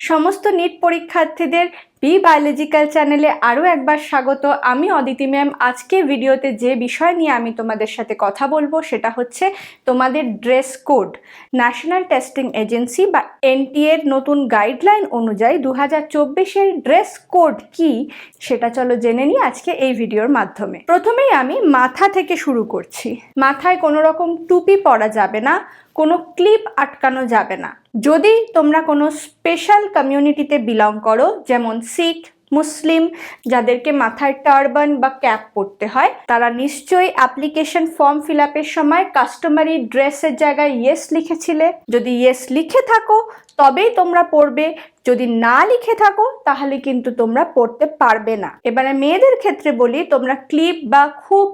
সমস্ত নিট পরীক্ষার্থীদের B biological চ্যানেলে আরও একবার স্বাগত। আমি অদিতি ম্যাম। আজকে ভিডিওতে যে বিষয় নিয়ে আমি তোমাদের সাথে কথা বলব সেটা হচ্ছে তোমাদের dress code. National Testing Agency বা এনটিএ এর নতুন গাইডলাইন অনুযায়ী দু হাজার ড্রেস কোড কি সেটা চলো জেনে নিই আজকে এই ভিডিওর মাধ্যমে। প্রথমেই আমি মাথা থেকে শুরু করছি। মাথায় কোনো রকম টুপি পরা যাবে না, কোনো ক্লিপ আটকানো যাবে না। যদি তোমরা কোনো স্পেশাল কমিউনিটিতে বিলং করো, যেমন শিখ মুসলিম যাদেরকে মাথায় টার্বান বা ক্যাপ পড়তে হয়, তারা নিশ্চয়ই অ্যাপ্লিকেশন ফর্ম ফিল সময় কাস্টমারি ড্রেসের জায়গায় ইয়েস লিখেছিলে। যদি ইয়েস লিখে থাকো, তবেই তোমরা পড়বে। যদি না লিখে থাকো, তাহলে কিন্তু তোমরা পড়তে পারবে না। এবারে মেয়েদের ক্ষেত্রে বলি, তোমরা ক্লিপ বা খুব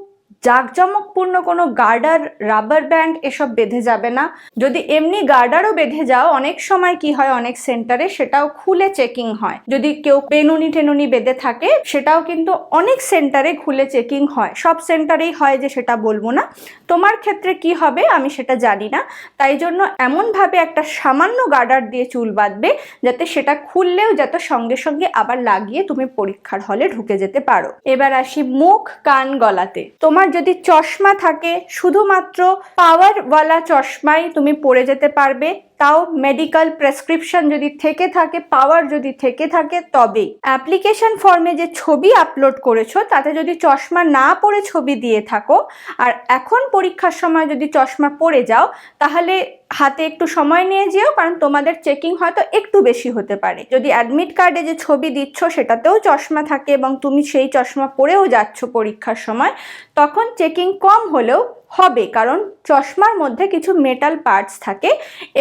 জাঁকজমকপূর্ণ কোনো গার্ডার, রাবার ব্যান্ড এসব বেঁধে যাবে না। যদি এমনি গার্ডারও বেঁধে যাও, অনেক সময় কি হয়, অনেক সেন্টারে সেটাও খুলে চেকিং হয়। যদি কেউ পেনুনি টেনুনি বেঁধে থাকে, সেটাও কিন্তু অনেক সেন্টারে খুলে চেকিং হয়। সব সেন্টারেই হয় যে সেটা বলব না। তোমার ক্ষেত্রে কি হবে, আমি সেটা জানি না। তাই জন্য এমনভাবে একটা সামান্য গার্ডার দিয়ে চুল বাঁধবে, যাতে সেটা খুললেও যাতে সঙ্গে সঙ্গে আবার লাগিয়ে তুমি পরীক্ষার হলে ঢুকে যেতে পারো। এবার আসি মুখ কান গলাতে। তোমার যদি চশমা থাকে শুধুমাত্র পাওয়ারওয়ালা চশমাই তুমি পরে যেতে পারবে। তাও মেডিকেল প্রেসক্রিপশন যদি থেকে থাকে পাওয়ার যদি থেকে থাকে তবেই অ্যাপ্লিকেশন ফর্মে যে ছবি আপলোড করেছ, তাতে যদি চশমা না পরে ছবি দিয়ে থাকো, আর এখন পরীক্ষার সময় যদি চশমা পরে যাও, তাহলে হাতে একটু সময় নিয়ে যেও, কারণ তোমাদের চেকিং হয়তো একটু বেশি হতে পারে। যদি অ্যাডমিট কার্ডে যে ছবি দিচ্ছ, সেটাতেও চশমা থাকে এবং তুমি সেই চশমা পরেও যাচ্ছ পরীক্ষার সময়, তখন চেকিং কম হলেও হবে, কারণ চশমার মধ্যে কিছু মেটাল পার্টস থাকে,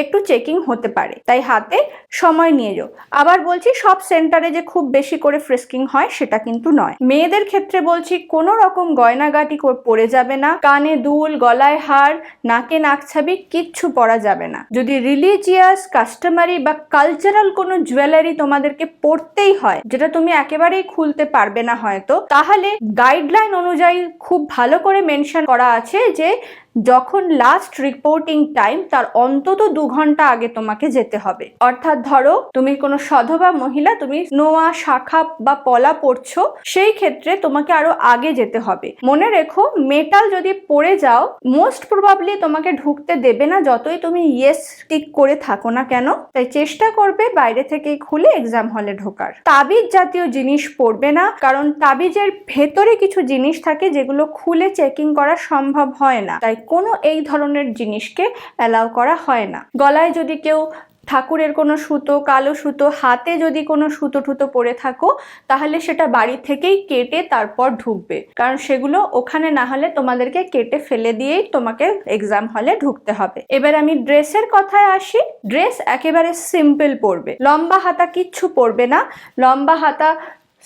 একটু চেকিং হতে পারে। তাই হাতে সময় নিয়ে যাও আবার বলছি, সব সেন্টারে যে খুব বেশি করে ফ্রিস্কিং হয়, সেটা কিন্তু নয়। মেয়েদের ক্ষেত্রে বলছি, কোনো রকম গয়নাগাটি পরে যাবে না, কানে দুল, গলায় হার, নাকে নাকছাবি কিচ্ছু পরা যাবে না। যদি রিলিজিয়াস কাস্টমারি বা কালচারাল কোনো জুয়েলারি তোমাদেরকে পরতেই হয়, যেটা তুমি একেবারেই খুলতে পারবে না হয়তো, তাহলে গাইডলাইন অনুযায়ী খুব ভালো করে মেনশন করা আছে যে okay যখন লাস্ট রিপোর্টিং টাইম তার অন্তত দু ঘণ্টা আগে তোমাকে যেতে হবে। অর্থাৎ ধরো, তুমি কোনো সধবা মহিলা, তুমি নোয়া, শাখা বা পলা পড়ছো, সেই ক্ষেত্রে তোমাকে আরও আগে যেতে হবে। মনে রেখো মেটাল যদি পড়ে যাও মোস্ট প্রবাবলি তোমাকে ঢুকতে দেবে না যতই তুমি ইয়েস টিক করে থাকো না কেন। তাই চেষ্টা করবে বাইরে থেকেই খুলে এক্সাম হলে ঢোকার। তাবিজ জাতীয় জিনিস পড়বে না, কারণ তাবিজের ভেতরে কিছু জিনিস থাকে যেগুলো খুলে চেকিং করা সম্ভব হয় না। তাই কোনো এই ধরনের জিনিসকে অ্যালাউ করা হয় না। গলায় যদি কেউ ঠাকুরের কোনো সুতো, কালো সুতো, হাতে যদি কোনো সুতো টুতো পরে থাকো, তাহলে সেটা বাড়ি থেকেই কেটে তারপর ঢুকবে। কারণ সেগুলো ওখানে না হলে তোমাদেরকে কেটে ফেলে দিয়েই তোমাকে এক্সাম হলে ঢুকতে হবে। এবার আমি ড্রেসের কথায় আসি। ড্রেস একেবারে সিম্পল পরবে। লম্বা হাতা কিচ্ছু পরবে না। লম্বা হাতা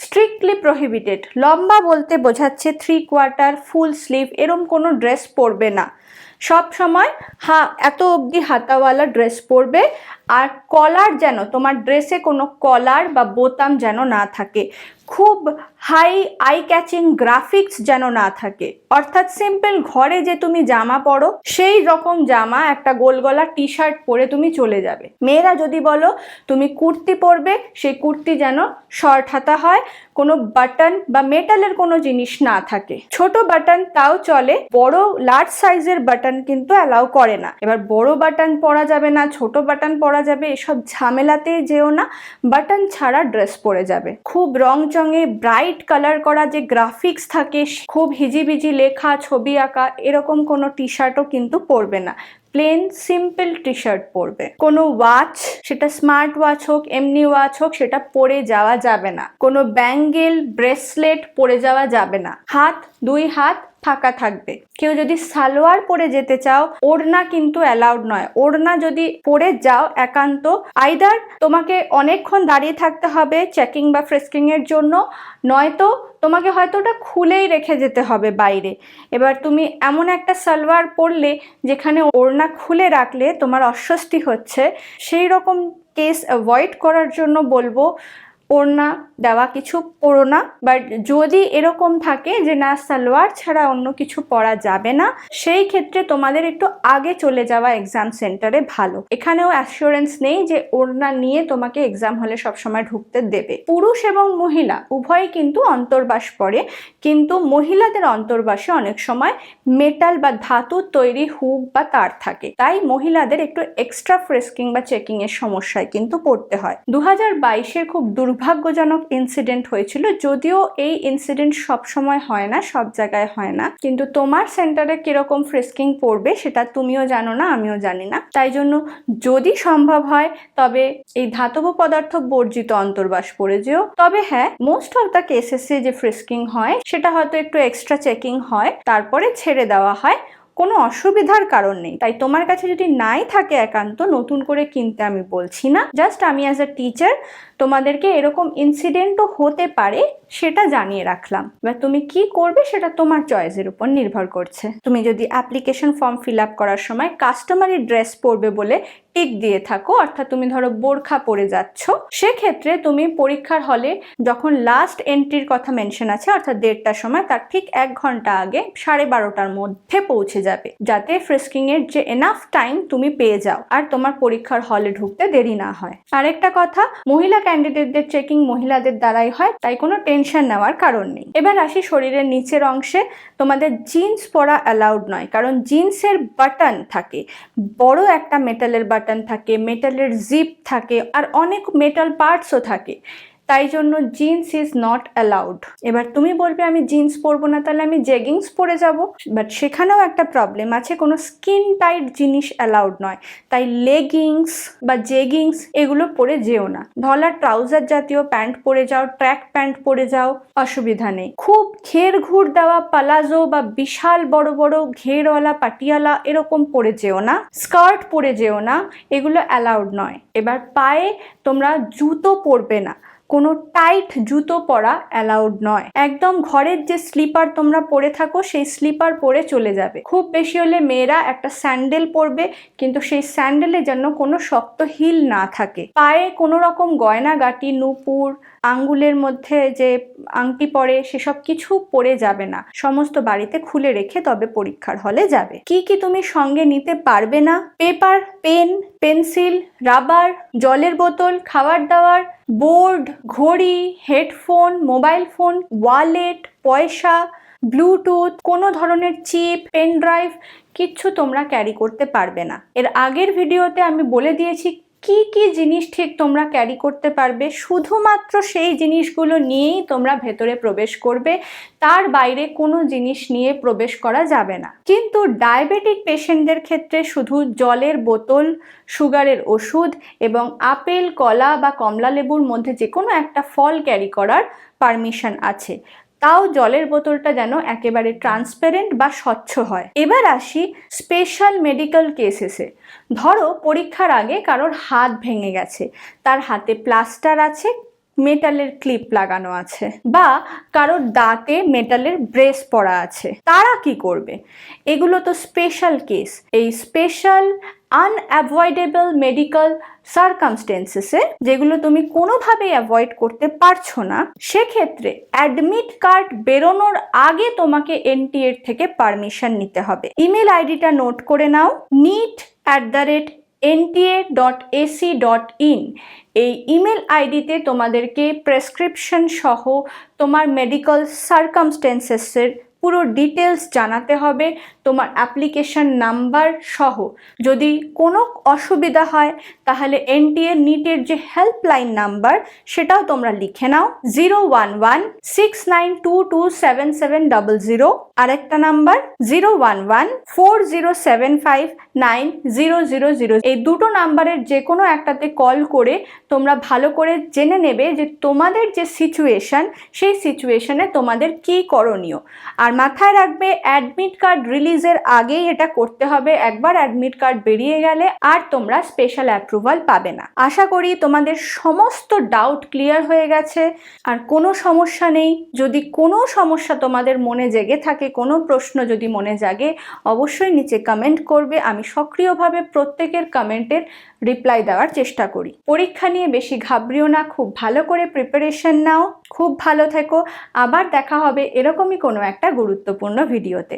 স্ট্রিক্টলি প্রহিবিটেড লম্বা বলতে বোঝাচ্ছে থ্রি কোয়ার্টার ফুল স্লিভ এরম কোনো ড্রেস পরবে না। সব সময় হা, এত অবধি হাতাওয়ালা ড্রেস পরবে। আর কলার যেন, তোমার ড্রেসে কোনো কলার বা বোতাম যেন না থাকে। খুব হাই আই ক্যাচিং গ্রাফিক্স যেন না থাকে। অর্থাৎ সিম্পল ঘরে যে তুমি জামা পরো, সেই রকম জামা, একটা গোল গলা টি শার্ট পরে তুমি চলে যাবে। মেয়েরা যদি বলো, তুমি কুর্তি পরবে, সেই কুর্তি যেন শর্ট হাতা হয়, কোনো বাটন বা মেটালের কোনো জিনিস না থাকে। ছোট বাটন তাও চলে, বড় লার্জ সাইজের বাটন কিন্তু অ্যালাউ করে না। এবার বড় বাটন পরা যাবে না, ছোট বাটন পরা যাবে, এসব ঝামেলাতে যেও না, বাটন ছাড়া ড্রেস পরে যাবে। খুব রং চঙে ব্রাইট কালার করা যে গ্রাফিক্স থাকে, খুব হিজিবিজি লেখা, ছবি আঁকা, এরকম কোনো টি শার্টও কিন্তু পরবে না। প্লেন, সিম্পল টি শার্ট পরবে। কোনো ওয়াচ, সেটা স্মার্ট ওয়াচ হোক, এমনি ওয়াচ হোক, সেটা পরে যাওয়া যাবে না। কোনো ব্যাঙ্গেল, ব্রেসলেট পরে যাওয়া যাবে না। হাত, দুই হাত ফাঁকা থাকবে। কেউ যদি সালোয়ার পরে যেতে চাও, ওড়না কিন্তু অ্যালাউড নয়। ওড়না যদি পরে যাও একান্ত আইদার তোমাকে অনেকক্ষণ দাঁড়িয়ে থাকতে হবে চেকিং বা ফ্রেস্কিং এর জন্য, নয়তো তোমাকে হয়তো ওটা খুলেই রেখে যেতে হবে বাইরে। এবার তুমি এমন একটা সালোয়ার পরলে, যেখানে ওড়না খুলে রাখলে তোমার অস্বস্তি হচ্ছে। সেই রকম কেস অ্যাভয়েড করার জন্য বলব ওড়না দেওয়া কিছু পরো না বাট যদি এরকম থাকে যে না, সালোয়ার ছাড়া অন্য কিছু পরা যাবে না, সেই ক্ষেত্রে তোমাদের একটু আগে চলে যাওয়া এক্সাম সেন্টারে ভালো। এখানেও অ্যাসিওরেন্স নেই যে ওড়না নিয়ে তোমাকে এক্সাম হলে সবসময় ঢুকতে দেবে। পুরুষ এবং মহিলা উভয়ই কিন্তু অন্তর্বাস পরে কিন্তু মহিলাদের অন্তর্বাসে অনেক সময় মেটাল বা ধাতুর তৈরি হুক বা তার থাকে। তাই মহিলাদের একটু এক্সট্রা ফ্রেস্কিং বা চেকিং এর সমস্যায় কিন্তু পড়তে হয়। দু হাজার খুব দুর্ভাগ্যজনক ইনসিডেন্ট হয়েছিল। যদিও এই ইনসিডেন্ট সব সময় হয় না, সব জায়গায় হয় না। কিন্তু তোমার সেন্টারে কীরকম ফ্রেস্কিং পড়বে সেটা তুমিও জানো না, আমিও জানি না। তাই জন্য যদি সম্ভব হয়, তবে এই ধাতব পদার্থ বর্জিত অন্তর্বাস পড়ে যেও। তবে হ্যাঁ মোস্ট অফ দ্য কেসেসে যে ফ্রিস্কিং হয়, সেটা হয়তো একটু এক্সট্রা চেকিং হয়, তারপরে ছেড়ে দেওয়া হয়। কোনো অসুবিধার কারণ নেই। তাই তোমার কাছে যদি নাই থাকে একান্ত, নতুন করে কিনতে আমি বলছি না। জাস্ট আমি অ্যাজ আ টিচার তোমাদেরকে এরকম ইনসিডেন্টও হতে পারে সেটা জানিয়ে রাখলাম। এবার তুমি কি করবে সেটা তোমার চয়েসের উপর নির্ভর করছে। তুমি যদি অ্যাপ্লিকেশন ফর্ম ফিল আপ করার সময় কাস্টমারি ড্রেস পরবে বলে টিক দিয়ে থাকো, অর্থাৎ তুমি ধরো বোরখা পরে যাচ্ছ, সেক্ষেত্রে তুমি পরীক্ষার হলে যখন লাস্ট এন্ট্রির কথা মেনশন আছে, অর্থাৎ দেড়টার সময়, তার ঠিক এক ঘণ্টা আগে সাড়ে বারোটার মধ্যে পৌঁছে যাবে, যাতে ফ্রিস্কিং এর যে এনাফ টাইম তুমি পেয়ে যাও, আর তোমার পরীক্ষার হলে ঢুকতে দেরি না হয়। আরেকটা কথা, মহিলা ক্যান্ডিডেটদের চেকিং মহিলাদের দ্বারাই হয়, তাই কোনো টেনশন নেওয়ার কারণ নেই। এবার আসি শরীরের নিচের অংশে, তোমাদের জিন্স পরা অ্যালাউড নয়, কারণ জিন্সের বাটন থাকে, বড় একটা মেটালের বাটন থাকে মেটালের জিপ থাকে আর অনেক মেটাল পার্টসও থাকে। তাই জন্য জিন্স ইজ নট অ্যালাউড এবার তুমি বলবে, আমি জিন্স পরবো না, তাহলে আমি জেগিংস পরে যাব। বাট সেখানেও একটা প্রবলেম আছে, কোনো স্কিন টাইট জিনিস অ্যালাউড নয়। তাই লেগিংস বা জেগিংস এগুলো পরে যেও না। ধলার ট্রাউজার জাতীয় প্যান্ট পরে যাও ট্র্যাক প্যান্ট পরে যাও, অসুবিধা নেই। খুব ঘের ঘুর দেওয়া পালাজো বা বিশাল বড় বড় ঘেরওয়ালা পাটিয়ালা এরকম পরে যেও না। স্কার্ট পরে যেও না, এগুলো অ্যালাউড নয়। এবার পায়ে তোমরা জুতো পরবে না। কোনো টাইট জুতো পরা অ্যালাউড নয়। একদম ঘরের যে স্লিপার তোমরা পরে থাকো, সেই স্লিপার পরে চলে যাবে। খুব বেশি হলে মেয়েরা একটা স্যান্ডেল পরবে, কিন্তু সেই স্যান্ডেলে যেন কোনো শক্ত হিল না থাকে। পায়ে কোনো রকম গয়না গাটি নুপুর আঙ্গুলের মধ্যে যে আংটি পরে সেসব কিছু পরে যাবে না। সমস্ত বাড়িতে খুলে রেখে তবে পরীক্ষার হলে যাবে। কি কি তুমি সঙ্গে নিতে পারবে না? পেপার, পেন, পেন্সিল, রাবার, জলের বোতল, খাবার দাবার, বোর্ড, ঘড়ি, হেডফোন, মোবাইল ফোন, ওয়ালেট, পয়সা, ব্লুটুথ, কোনো ধরনের চিপ, পেন ড্রাইভ, কিচ্ছু তোমরা ক্যারি করতে পারবে না। এর আগের ভিডিওতে আমি বলে দিয়েছি কি কি জিনিস ঠিক তোমরা ক্যারি করতে পারবে? শুধুমাত্র সেই জিনিসগুলো নিয়েই তোমরা ভেতরে প্রবেশ করবে, তার বাইরে কোনো জিনিস নিয়ে প্রবেশ করা যাবে না। কিন্তু ডায়াবেটিক পেশেন্টদের ক্ষেত্রে শুধু জলের বোতল, সুগারের ওষুধ এবং আপেল, কলা বা কমলা লেবুর মধ্যে যে কোনো একটা ফল ক্যারি করার পারমিশন আছে। তাও জলের বোতলটা যেন একেবারে ট্রান্সপারেন্ট বা স্বচ্ছ হয়। এবার আসি স্পেশাল মেডিকেল কেসেসে ধরো পরীক্ষার আগে কারোর হাত ভেঙে গেছে, তার হাতে প্লাস্টার আছে মেটালের ক্লিপ লাগানো আছে বা কারোর দাঁতে মেটালের ব্রেস পরা আছে। তারা কি করবে? এগুলো তো স্পেশাল কেস এই স্পেশাল আনঅ্যাভয়েডেবল মেডিকেল সার্কামস্টেন্সেসে যেগুলো তুমি কোনোভাবেই অ্যাভয়েড করতে পারছ না, সেক্ষেত্রে অ্যাডমিট কার্ড বেরোনোর আগে তোমাকে এনটিএর থেকে পারমিশন নিতে হবে। ইমেল আইডিটা নোট করে নাও NEET at the rate NTA dot AC dot in এই ইমেল আইডিতে তোমাদেরকে প্রেসক্রিপশন সহ তোমার মেডিকেল সার্কামস্টেন্সেসের পুরো ডিটেলস জানাতে হবে, তোমার অ্যাপ্লিকেশন নাম্বার সহ। যদি কোনো অসুবিধা হয়, তাহলে এনটিএ নিটের যে হেল্পলাইন নাম্বার সেটাও তোমরা লিখে নাও zero one one six nine two two seven seven double zero আরেকটা number zero one one four zero seven five nine zero zero zero এই দুটো নাম্বারের যে কোনো একটাতে কল করে, তোমরা ভালো করে জেনে নেবে যে তোমাদের যে সিচুয়েশন সেই সিচুয়েশনে তোমাদের কি করণীয়। আর মাথায় রাখবে অ্যাডমিট কার্ড রিলিজের আগেই এটা করতে হবে। একবার অ্যাডমিট কার্ড বেরিয়ে গেলে আর তোমরা স্পেশাল অ্যাপ্রুভাল পাবে না। আশা করি তোমাদের সমস্ত ডাউট ক্লিয়ার হয়ে গেছে। আর কোনো সমস্যা নেই। যদি কোনো সমস্যা তোমাদের মনে জেগে থাকে, কোনো প্রশ্ন যদি মনে জাগে, অবশ্যই নিচে কমেন্ট করবে। আমি সক্রিয়ভাবে প্রত্যেকের কমেন্টের রিপ্লাই দেওয়ার চেষ্টা করি। পরীক্ষা নিয়ে বেশি ঘাবড়িও না, খুব ভালো করে প্রিপারেশন নাও, খুব ভালো থেকো। আবার দেখা হবে এরকমই কোনো একটা গুরুত্বপূর্ণ ভিডিওতে